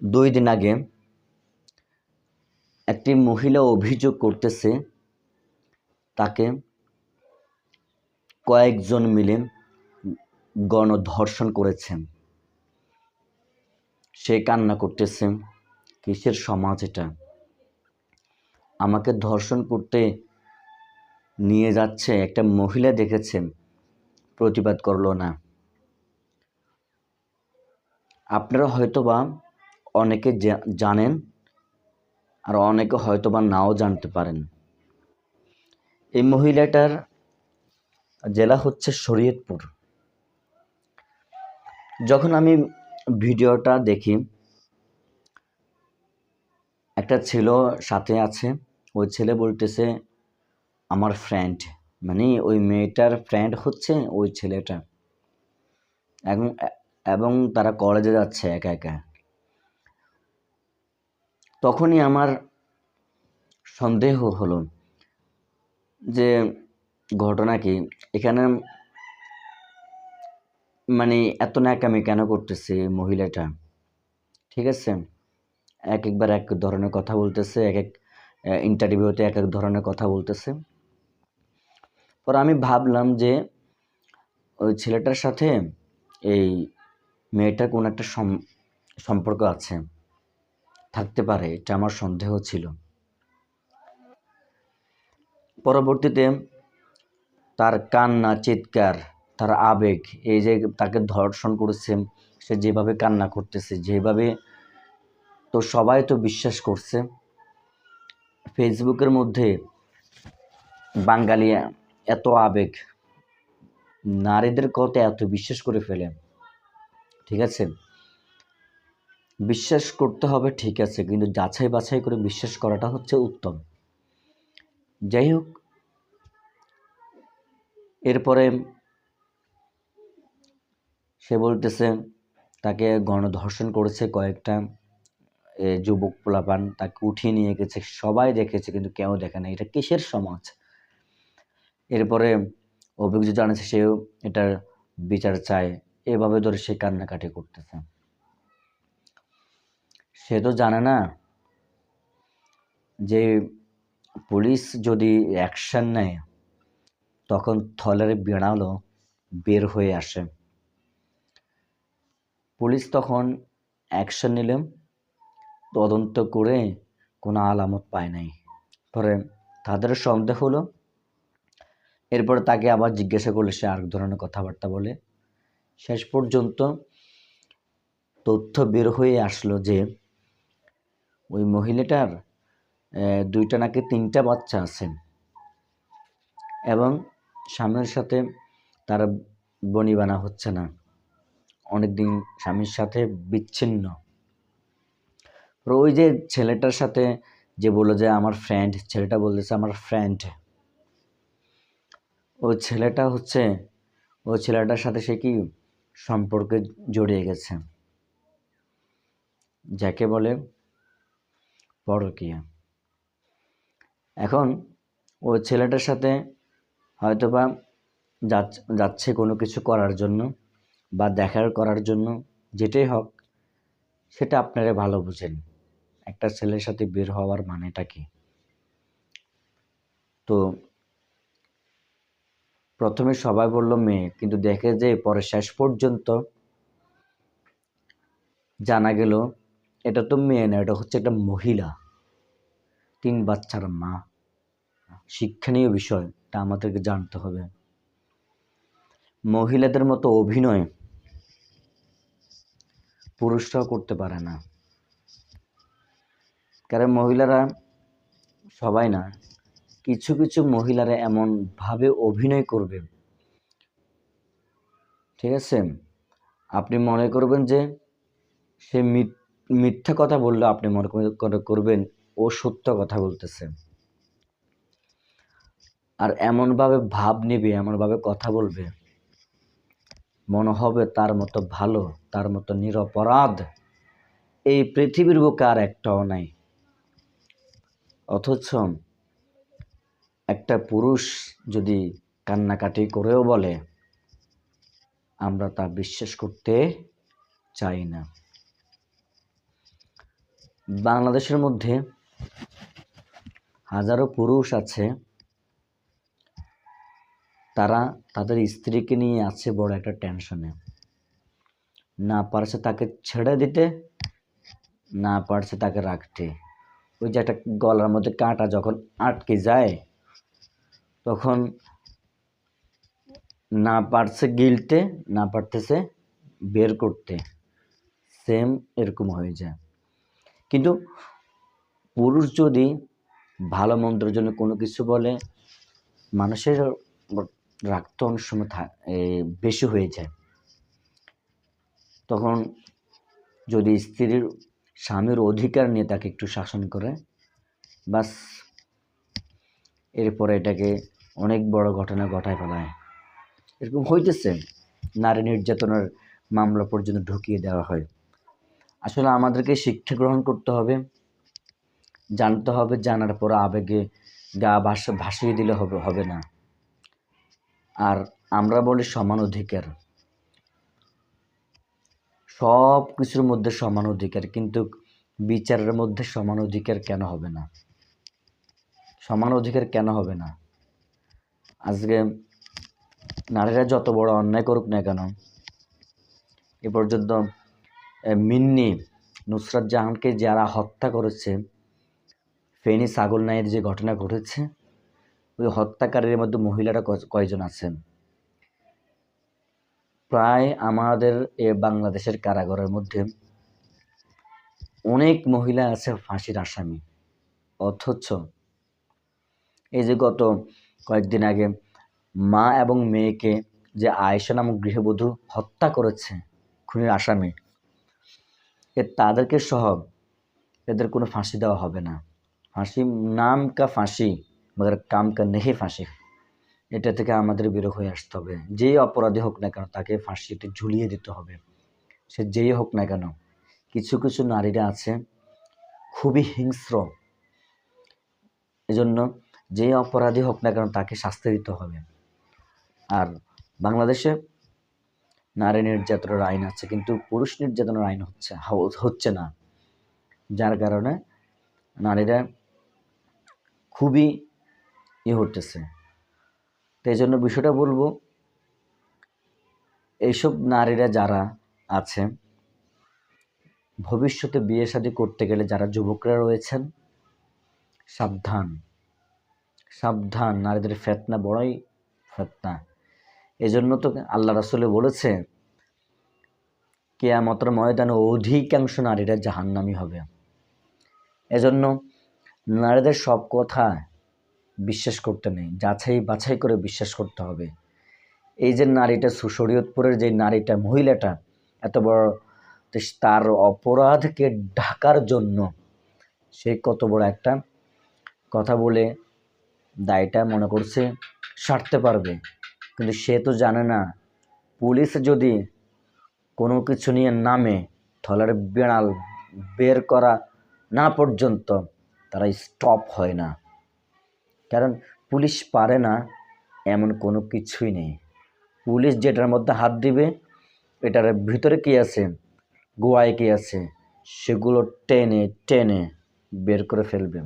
দুই দিন আগে একটি মহিলা অভিযোগ করতেছে তাকে কয়েকজন মিলে গণধর্ষণ করেছেন। সে কান্না করতেছে, কিসের সমাজ এটা? আমাকে ধর্ষণ করতে নিয়ে যাচ্ছে একটা মহিলা দেখেছে, প্রতিবাদ করল না। আপনারা হয়তোবা অনেকে জানেন আর অনেকে হয়তো বা নাও জানতে পারেন। এই মহিলাটার জেলা হচ্ছে শরীয়তপুর। যখন আমি ভিডিওটা দেখি, একটা ছেলে সাথে আছে, ওই ছেলে বলতেছে, আমার ফ্রেন্ড মানে ওই মেয়েটার ফ্রেন্ড হচ্ছে ওই ছেলেটা। এবং এবং তারা কলেজে যাচ্ছে একা একা। তখনই আমার সন্দেহ হলো যে ঘটনা কি? এখানে মানে এত ন্যাকামি কেন করতেছে মহিলাটা? ঠিক আছে? এক একবার এক ধরনের কথা বলতেছে, এক এক ইন্টারভিউতে এক এক ধরনের কথা বলতেছে। পর আমি ভাবলাম যে ওই ছেলেটার সাথে এই মেয়েটার কোনো একটা সম- সম্পর্ক আছে। থাকতে পারে, এটা আমার সন্দেহ ছিল। পরবর্তীতে তার কান্না, চিৎকার, তার আবেগ, এই যে তাকে ধর্ষণ করেছে, সে যেভাবে কান্না করতেছে, যেভাবে তো সবাই তো বিশ্বাস করছে। ফেসবুকের মধ্যে বাঙালি এত আবেগ, নারীদের কথা এত বিশ্বাস করে ফেলে। ঠিক আছে? বিশ্বাস করতে হবে ঠিক আছে, কিন্তু যাচাই বাছাই করে বিশ্বাস করাটা হচ্ছে উত্তম। যাই হোক, এরপরে সে বলতেছে, তাকে গণধর্ষণ করেছে কয়েকটা যুবক পোলাপান, তাকে উঠিয়ে নিয়ে গেছে, সবাই দেখেছে কিন্তু কেউ দেখে না এটা কিসের সমাজ? এরপরে অভিযোগ জানাচ্ছে সেও এটার বিচার চায়, এভাবে ধরে সে কান্নাকাটি করতেছে। সে তো জানে না যে পুলিশ যদি অ্যাকশন নেয়, তখন থলের বেড়ালো বের হয়ে আসে। পুলিশ তখন অ্যাকশন নিলে তদন্ত করে কোনো আলামত পায় নাই। পরে তাদের সন্দেহ হলো, এরপর তাকে আবার জিজ্ঞাসা করলে, সে আরেক ধরনের কথাবার্তা বলে। শেষ পর্যন্ত তথ্য বের হয়ে আসলো যে ওই মহিলাটার দুইটা নাকি তিনটা বাচ্চা আছে এবং স্বামীর সাথে তার বনিবানা হচ্ছে না। অনেকদিন স্বামীর সাথে বিচ্ছিন্ন। ওই যে ছেলেটার সাথে যে বলল যে আমার ফ্রেন্ড ছেলেটা বলতেছে আমার ফ্রেন্ড ও ছেলেটা হচ্ছে, ও ছেলেটার সাথে সে কি সম্পর্কে জড়িয়ে গেছে? যাকে বলে পরকীয়া। এখন ওই ছেলেটার সাথে হয়তোবা যাচ- যাচ্ছে কোনো কিছু করার জন্য বা দেখার করার জন্য, যেটাই হোক, সেটা আপনারা ভালো বুঝেন। একটা ছেলের সাথে বের হওয়ার মানেটা কি? তো প্রথমে সবাই বলল মেয়ে, কিন্তু দেখে যে পরে শেষ পর্যন্ত জানা গেল এটা তো মেয়ে না, এটা হচ্ছে একটা মহিলা। তিন বাচ্চার মা। শিক্ষণীয় বিষয় এটা আমাদেরকে জানতে হবে। মহিলাদের মতো অভিনয় পুরুষরাও করতে পারে না। কারণ মহিলারা সবাই না, কিছু কিছু মহিলারা এমন ভাবে অভিনয় করবে। ঠিক আছে? আপনি মনে করবেন যে সে মিথ- মিথ্যা কথা বললে আপনি মনে করে- করে- করবেন ও সত্য কথা বলতেছে। আর এমনভাবে ভাব নেবে, এমনভাবে কথা বলবে, মনে হবে তার মতো ভালো, তার মতো নিরপরাধ এই পৃথিবীর বুকে আর একটাও নাই। অথচ একটা পুরুষ যদি কান্নাকাটি করেও বলে, আমরা তা বিশ্বাস করতে চাই না। বাংলাদেশের মধ্যে হাজারো পুরুষ আছে। তারা তাদের স্ত্রীকে নিয়ে আছে বড় একটা টেনশনে। না পারছে তাকে ছেড়ে দিতে, না পারছে তাকে রাখতে। ওই যে একটা গলার মধ্যে কাঁটা যখন আটকে যায়, তখন না পারছে গিলতে, না পারতেছে বের করতে। সেম এরকম হয়ে যায়। কিন্তু পুরুষ যদি ভালো মন্দের জন্য কোনো কিছু বলে, মানুষের রাগ তো অনেক সময় বেশি হয়ে যায়। তখন যদি স্ত্রীর স্বামীর অধিকার নিয়ে তাকে একটু শাসন করে, বাস এরপরে এটাকে অনেক বড় ঘটনা ঘটায় ফেলায়। এরকম হইতেছে। নারী নির্যাতনের মামলা পর্যন্ত ঢুকিয়ে দেওয়া হয়। আসলে আমাদেরকে শিক্ষা গ্রহণ করতে হবে, জানতে হবে, জানার পর আবেগে গা ভাস, ভাসিয়ে দিলে হবে হবে না। আর আমরা বলি সমান অধিকার। সব কিছুর মধ্যে সমান অধিকার, কিন্তু বিচারের মধ্যে সমান অধিকার কেন হবে না? সমান অধিকার কেন হবে না? আজকে নারীরা যত বড় অন্যায় করুক না কেন, এ পর্যন্ত মিন্নি নুসরাত জাহানকে যারা হত্যা করেছে, ফেনী সাগল নাইয়ের যে ঘটনা ঘটেছে, ওই হত্যাকারীর মধ্যে মহিলারা কয়জন আছেন? প্রায় আমাদের এ বাংলাদেশের কারাগারের মধ্যে অনেক মহিলা আছে ফাঁসির আসামি। অথচ এই যে গত কয়েকদিন আগে মা এবং মেয়েকে যে আয়েশা নামক গৃহবধূ হত্যা করেছে, খুনির আসামি তাদেরকে সহ এদের কোনো ফাঁসি দেওয়া হবে না। ফাঁসি নাম কা ফাঁসি, মগর কাম কা নেহি ফাঁসি, এটা থেকে আমাদের বেরো হয়ে আসতে হবে। যেই অপরাধী হোক না কেন, তাকে ফাঁসিতে ঝুলিয়ে দিতে হবে। সে যেই হোক না কেন, কিছু কিছু নারীরা আছে, খুবই হিংস্র। এজন্য যেই অপরাধী হোক না কেন, তাকে শাস্তি দিতে হবে। আর বাংলাদেশে নারী নির্যাতনের আইন আছে, কিন্তু পুরুষ নির্যাতনের আইন হচ্ছে হচ্ছে না। যার কারণে নারীরা খুবই ইয়ে তো এই জন্য বিষয়টা বলব, এইসব নারীরা যারা আছে, ভবিষ্যতে বিয়ে শাদী করতে গেলে যারা যুবকরা রয়েছেন, সাবধান। সাবধান, নারীদের ফেতনা বড়ই ফেতনা। এজন্য তো আল্লাহ রাসুলে বলেছে কেয়ামতের ময়দানে অধিকাংশ নারীরা জাহান্নামী হবে। এজন্য নারীদের সব কথা বিশ্বাস করতে নেই, যাচাই বাছাই করে বিশ্বাস করতে হবে। এই যে নারীটা সুশরীয়তপুরের যে নারীটা, মহিলাটা, এত বড় তার অপরাধকে ঢাকার জন্য সে কত বড় একটা কথা বলে দায়টা মনে করছে, সারতে পারবে। কিন্তু সে তো জানে না। পুলিশ যদি কোনো কিছু নিয়ে নামে, থলের বেড়াল বের করা না পর্যন্ত তারা স্টপ হয় না। কারণ পুলিশ পারে না, এমন কোনো কিছুই নেই। পুলিশ যেটার মধ্যে হাত দিবে, এটার ভিতরে কী আছে? গোয়ায় কী আছে? সেগুলো টেনে টেনে বের করে ফেলবে।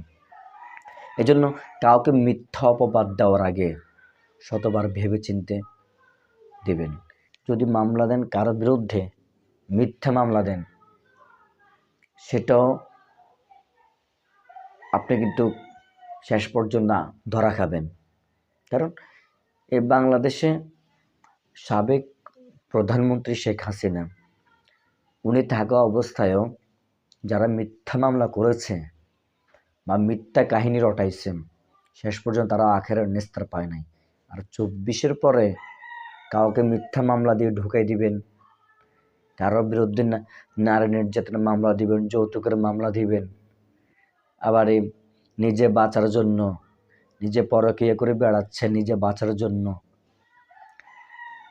এজন্য কাউকে মিথ্যা অপবাদ দেওয়ার আগে শতবার ভেবে চিনতে দেবেন। যদি মামলা দেন কারও বিরুদ্ধে, মিথ্যা মামলা দেন, সেটাও আপনি কিন্তু শেষ পর্যন্ত ধরা খাবেন। কারণ এই বাংলাদেশে সাবেক প্রধানমন্ত্রী শেখ হাসিনা, উনি থাকা অবস্থায়ও যারা মিথ্যা মামলা করেছে বা মিথ্যা কাহিনী রটাইছে শেষ পর্যন্ত তারা আখের নিস্তার পায় নাই। আর চব্বিশের পরে কাউকে মিথ্যা মামলা দিয়ে ঢুকাই দিবেন কারোর বিরুদ্ধে নারী নির্যাতনের মামলা দিবেন, যৌতুকের মামলা দিবেন, আবার এই নিজে বাঁচার জন্য, নিজে পরকীয়া করে বেড়াচ্ছে নিজে বাঁচার জন্য।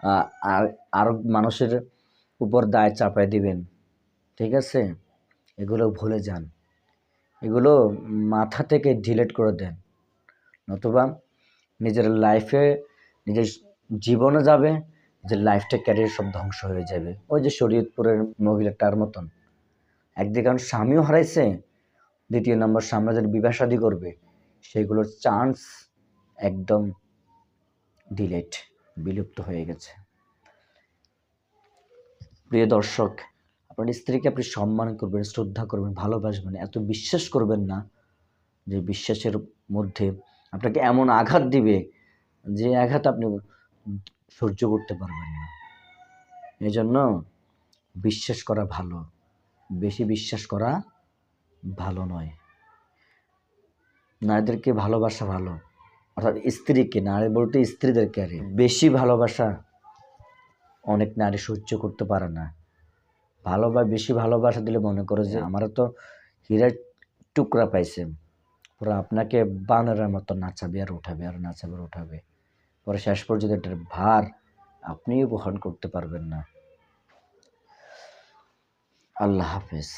আ- আর মানুষের উপর দায় চাপায় দিবেন, ঠিক আছে? এগুলো ভুলে যান। এগুলো মাথা থেকে ডিলেট করে দেন, নতুবা নিজের লাইফে নিজের জীবনে যাবে যে লাইফটা ক্যারিয়ার সব ধ্বংস হয়ে যাবে। ওই যে শরীয়তপুরের মহিলাটার মতন। একদিকে কারণ স্বামীও হারাইছে, দ্বিতীয় নম্বর সাম্রাজ্যের যারা বিবাসাদি করবে, সেগুলোর চান্স একদম ডিলেট বিলুপ্ত হয়ে গেছে। প্রিয় দর্শক, আপনার স্ত্রীকে আপনি সম্মান করবেন, শ্রদ্ধা করবেন, ভালোবাসবেন, এত বিশ্বাস করবেন না যে বিশ্বাসের মধ্যে আপনাকে এমন আঘাত দিবে যে আঘাত আপনি সহ্য করতে পারবেন না। এই জন্য বিশ্বাস করা ভালো বেশি বিশ্বাস করা ভালো নয়। নারীদেরকে ভালোবাসা ভালো অর্থাৎ স্ত্রীকে নারী বলতে স্ত্রীদেরকে আরে বেশি ভালোবাসা অনেক নারী সহ্য করতে পারে না। ভালো বা বেশি ভালোবাসা দিলে মনে করো যে আমারও তো হীরার টুকরা পাইছে। পুরো আপনাকে বানরের মতো নাচাবে আর উঠাবে আর নাচাবে আর উঠাবে। পরে শেষ পর্যন্ত এটার ভার আপনিও বহন করতে পারবেন না। আল্লাহ হাফেজ।